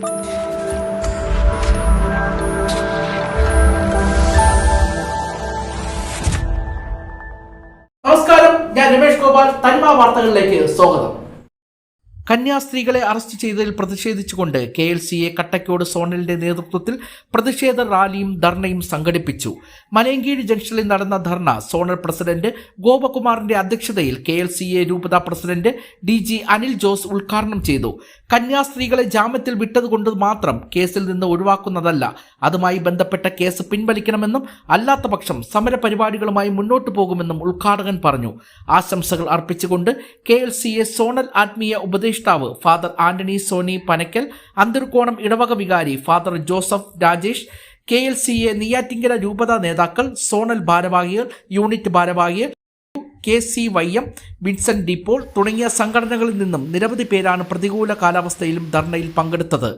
നമസ്കാരം. ഞാൻ രമേഷ് ഗോപാൽ. തനിമ വാർത്തകളിലേക്ക് സ്വാഗതം. കന്യാസ്ത്രീകളെ അറസ്റ്റ് ചെയ്തതിൽ പ്രതിഷേധിച്ചുകൊണ്ട് K L C A Kattakode സോണലിന്റെ നേതൃത്വത്തിൽ പ്രതിഷേധ റാലിയും ധർണയും സംഘടിപ്പിച്ചു. മലയങ്കീഴ് ജംഗ്ഷനിൽ നടന്ന ധർണ സോണൽ പ്രസിഡന്റ് ഗോപകുമാറിന്റെ അധ്യക്ഷതയിൽ കെ എൽ സി എ രൂപത president D G Anil Jose ഉദ്ഘാടനം ചെയ്തു. കന്യാസ്ത്രീകളെ ജാമ്യത്തിൽ വിട്ടതുകൊണ്ട് മാത്രം കേസിൽ നിന്ന് ഒഴിവാക്കുന്നതല്ല. അതുമായി ബന്ധപ്പെട്ട കേസ് പിൻവലിക്കണമെന്നും അല്ലാത്ത പക്ഷം സമരപരിപാടികളുമായി മുന്നോട്ടു പോകുമെന്നും ഉദ്ഘാടകൻ പറഞ്ഞു. ആശംസകൾ അർപ്പിച്ചുകൊണ്ട് K L C A zonal ആത്മീയ ഉപദേഷ്ടാവ് ഫാദർ ആന്റണി സോണി പനക്കൽ അന്തർകോണം ഇടവക വികാരി father Joseph Rajesh K L C A Neyyattinkara രൂപതാ നേതാക്കൾ സോണൽ ഭാരവാഹികൾ യൂണിറ്റ് ഭാരവാഹികൾ K C Y M Vincent de Paul തുടങ്ങിയ സംഘടനകളിൽ നിന്നും നിരവധി പേരാണ് പ്രതികൂല കാലാവസ്ഥയിലും ധർണയിൽ പങ്കെടുത്തത്.